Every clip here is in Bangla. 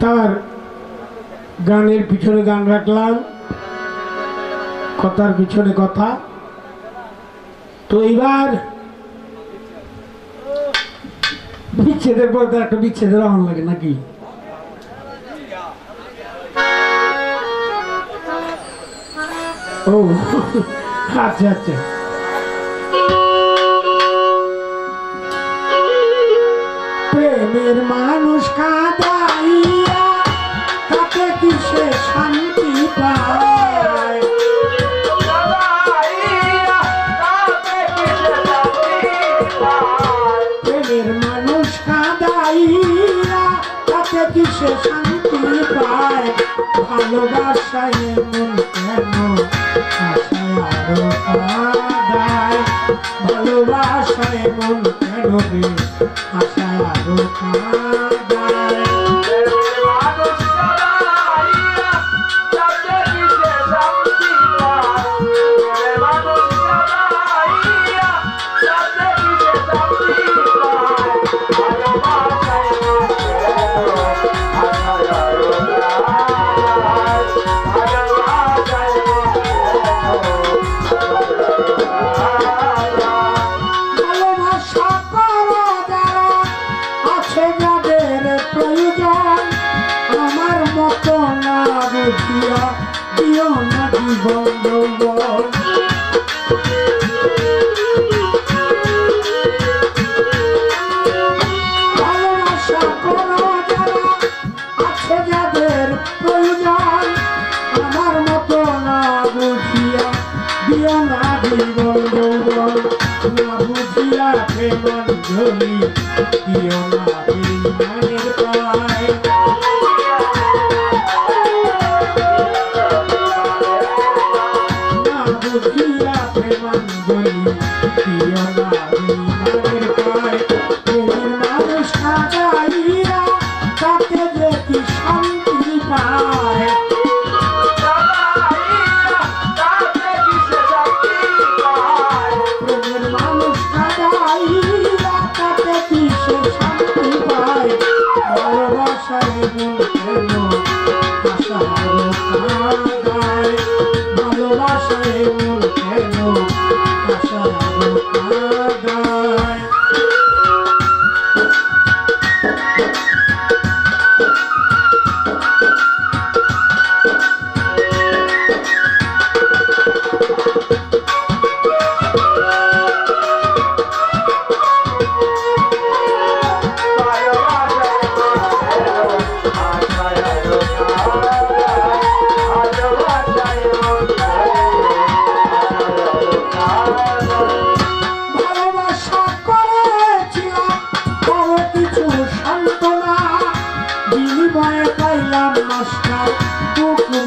তার গানের পিছনে গান রাখলাম। কথার পিছনে কথা। তো এইবার বিচ্ছেদের পর তো একটা বিচ্ছেদের রহন লাগে নাকি? ও আচ্ছা আচ্ছা। প্রেমের মানুষ কাদাইয়া কিসে শান্তি পায় ভালোবাসায় মন কেন আশায় আরও কাদায়। ভালোবাসায় মন কেন আশায় আরও কাদায়। দিও না জীবন যৌবন ভালোবাসা করো কি শান্তি পায়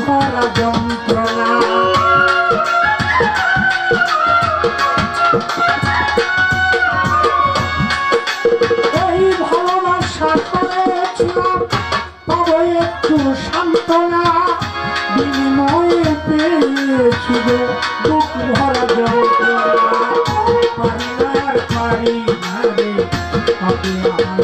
বুক যন্ত্রণা। এই ভালোবাসা করেছিলাম তবে একটু সান্ত্বনা। বিনিময়ে পেয়েছি গো বুক ভরা যন্ত্রণা। পারি না আর পারি না রে হবে আমার